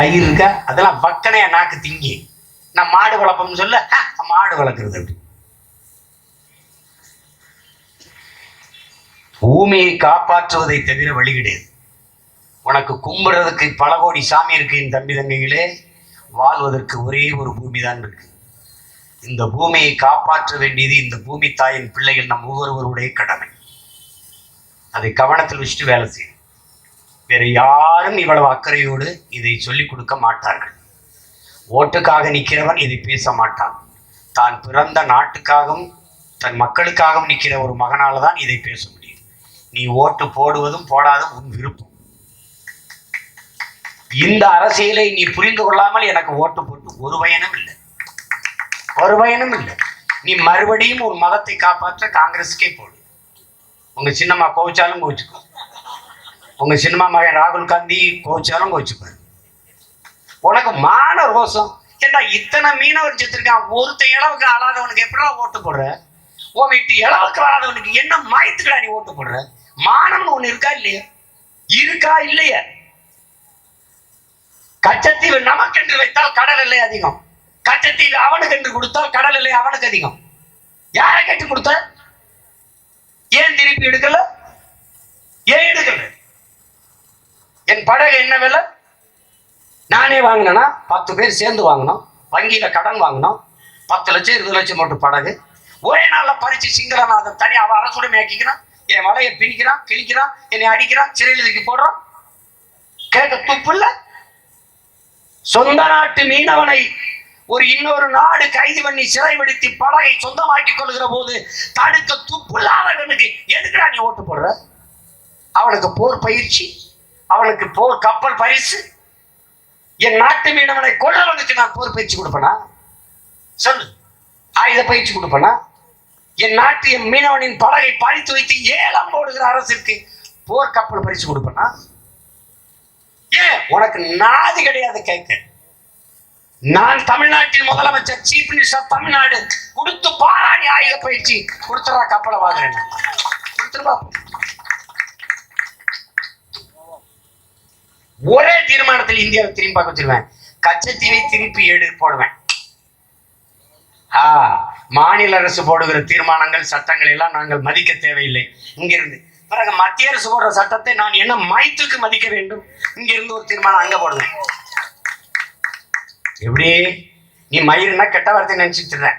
கயிறு இருக்கா அதெல்லாம் வக்கனையா நாக்கு திங்கி. நான் மாடு வளர்ப்போம்னு சொல்ல மாடு வளர்க்குறது அப்படி. பூமியை காப்பாற்றுவதை தவிர வழி கிடையாது. உனக்கு கும்பிடுறதுக்கு பல கோடி சாமி இருக்கு என் தம்பி தங்கைகளே. வாழ்வதற்கு ஒரே ஒரு பூமி தான் இருக்கு. இந்த பூமியை காப்பாற்ற வேண்டியது இந்த பூமி தாயின் பிள்ளைகள் நம் ஒவ்வொருவருடைய கடமை. அதை கவனத்தில் வச்சுட்டு வேலை செய்யும் வேறு யாரும் இவ்வளவு அக்கறையோடு இதை சொல்லிக் கொடுக்க மாட்டார்கள். ஓட்டுக்காக நிற்கிறவன் இதை பேச மாட்டான். தான் பிறந்த நாட்டுக்காகவும் தன் மக்களுக்காகவும் நிற்கிற ஒரு மகனால் தான் இதை பேச முடியும். நீ ஓட்டு போடுவதும் போடாதும் உன் விருப்பம். இந்த அரசியலை நீ புரிந்து கொள்ளாமல் எனக்கு ஓட்டு போட்டு ஒரு பயனும் இல்லை. ஒரு பயனும் இல்லை. நீ மறுபடியும் ஒரு மதத்தை காப்பாற்ற காங்கிரஸுக்கே போடு. உங்க சின்னம்மா கோவிச்சாலும் கோவிச்சுக்கோ. உங்க சினிமா மகன் ராகுல் காந்தி கோவிச்சாலும் கோவிச்சுப்பாரு. உனக்கு மான ரோசம் ஏண்டா இத்தனை மீனவர் செத்துருக்கான்? ஒருத்த இளவுக்கு ஆளாதவனுக்கு எப்படா ஓட்டு போடுற? உன் வீட்டு இளவுக்கு ஆளாதவனுக்கு என்ன மயத்துக்கடா நீ ஓட்டு போடுற? மானம்னு ஒண்ணு இருக்கா இல்லையா? இருக்கா இல்லையா? கச்சத்தீவு நமக்கென்று வைத்தால் கடல் இல்லை அதிகம். கச்சத்தீவு அவனுக்கு என்று கொடுத்தால் கடல் இல்லை அவனுக்கு அதிகம். யாரை கேட்டு கொடுத்த? ஏன் திருப்பி எடுக்கல? ஏன் எடுக்கல? படகு என்ன விலை? நானே வாங்கினேன்னா பத்து பேர் சேர்ந்து வாங்கினோம். வங்கியில் கடன் வாங்கினோம். பத்து லட்சம் இருபது லட்சம் மட்டும் படகு. ஒரே நாள்ல பறிச்சு சிங்களநாதன் தனி அவன் அரசுடன் ஆக்கிக்கிறான் என் வலையை பிரிக்கிறான் கிழிக்கிறான் என்னை அடிக்கிறான் சிறையில் போடுறான். கேட்க துப்பு இல்லை. சொந்த நாட்டு மீனவனை ஒரு இன்னொரு நாடு கைது பண்ணி சிறைப்படுத்தி படகை சொந்தமாக்கி கொள்கிற போது தடுக்க துப்புள்ளாதவனுக்கு எதுக்குடா நீ ஓட்டு போடுற? அவனுக்கு போர் பயிற்சி. அவனுக்கு போர் கப்பல் பரிசு. என் நாட்டு மீனவனை கொள்ளவனுக்கு நான் போர் பயிற்சி கொடுப்பேனா? சொல்லு. ஆயுத பயிற்சி கொடுப்பேனா? என் நாட்டு என் மீனவனின் படகை பறித்து வைத்து ஏலம் போடுகிற அரசிற்கு போர் கப்பல் பரிசு கொடுப்பேனா? ஏன் உனக்கு நாதி கிடையாது கேட்க. நான் தமிழ்நாட்டின் முதலமைச்சர் சீஃப் மினிஸ்டர் தமிழ்நாடு. கொடுத்து பாராணி ஆயுத பயிற்சி கொடுத்துறா கப்பலை வாங்குறேன் கொடுத்துருவா ஒரே தீர்மானத்தில் இந்தியாவை திரும்பி பார்க்க வச்சிருவேன். கச்சத்தீவை திருப்பி எடு போடுவேன். ஆ மாநில அரசு போடுகிற தீர்மானங்கள் சட்டங்கள் எல்லாம் நாங்கள் மதிக்க தேவையில்லை. இங்கிருந்து. பிறகு மத்திய அரசு போடுற சட்டத்தை நான் என்ன மைத்துக்கு மதிக்க வேண்டும்? இங்கிருந்து ஒரு தீர்மானம் அங்க போடுவேன். எப்படி? நீ மயிருன்னா கெட்ட வார்த்தை நினைச்சிட்டு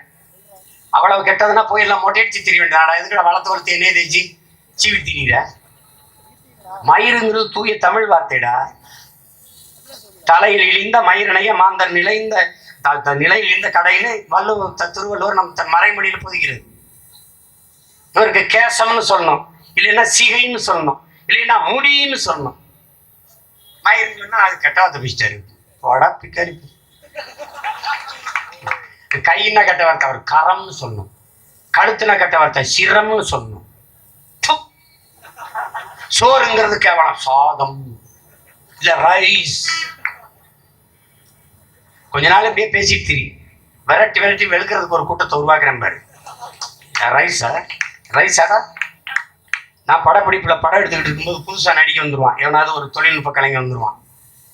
அவ்வளவு கெட்டதுன்னா போய் எல்லாம் மொட்டையடிச்சு தெரிய வேண்டாம் எதுக்கட வளர்த்து வளர்த்து என்ன தேய்ச்சி? சீவி திரியிற. மயிருங்கிறது தூய தமிழ் வார்த்தைடா. தலையில் இழிந்த மயிரிணைய மாந்தர் நிலைந்த த- த- நிலையில் இந்த கடைன்னு வள்ளுவர் த- திருவள்ளுவர் நம் தன் மறைமொழியில் புதுகிறது இவருக்கு கேசம்னு சொல்லணும். இல்லைன்னா சிகைன்னு சொல்லணும். இல்லைன்னா முடின்னு சொல்லணும். மயிர்னா அது கெட்ட வார்த்தை போடா பிக்காரி. கையின்னா கெட்ட வார்த்தை அவர் கரம்னு சொல்லணும். கழுத்துனா கெட்ட வார்த்தை சிரம்னு சொல்லணும். சோறுங்கிறது கேவலம். சாதம். இல்ல ரைஸ். கொஞ்ச நாள் அப்படியே பேசிட்டு திரி. விரட்டி விரட்டி வெளுக்கிறதுக்கு ஒரு கூட்டத்தை உருவாக்குறேன் பாரு. ரைஸா ரைஸாடா நான் படப்பிடிப்பில் படம் எடுத்துக்கிட்டு இருக்கும்போது புதுசாக நடிக்க வந்துடுவான் எவனாவது ஒரு தொழில்நுட்ப கலைஞர் வந்துடுவான்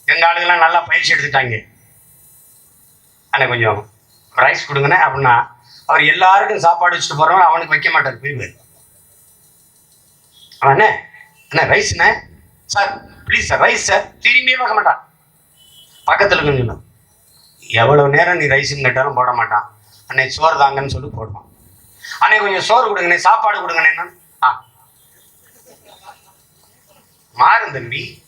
எங்கள் ஆளுங்கெல்லாம் நல்லா பயிற்சி எடுத்துட்டாங்க. ஆனால் கொஞ்சம் ரைஸ் கொடுங்கண்ணே அப்படின்னா அவர் எல்லாருக்கும் சாப்பாடு வச்சுட்டு போகிறவங்க அவனுக்கு வைக்க மாட்டார். பிரிவு அண்ணே அண்ணே ரைஸ்ண்ணே sir please sir rice sir திரும்பியே பார்க்க மாட்டான். பக்கத்தில் கொஞ்சம் எவ்வளோ நேரம் நீ ரைஸ்ன்னு கேட்டாலும் போட மாட்டான். அன்னை சோறு தாங்கன்னு சொல்லி போடுவான். அன்னை கொஞ்சம் சோறு கொடுங்கண்ணே சாப்பாடு கொடுங்கண்ணே ஆ. மாறும் தம்பி.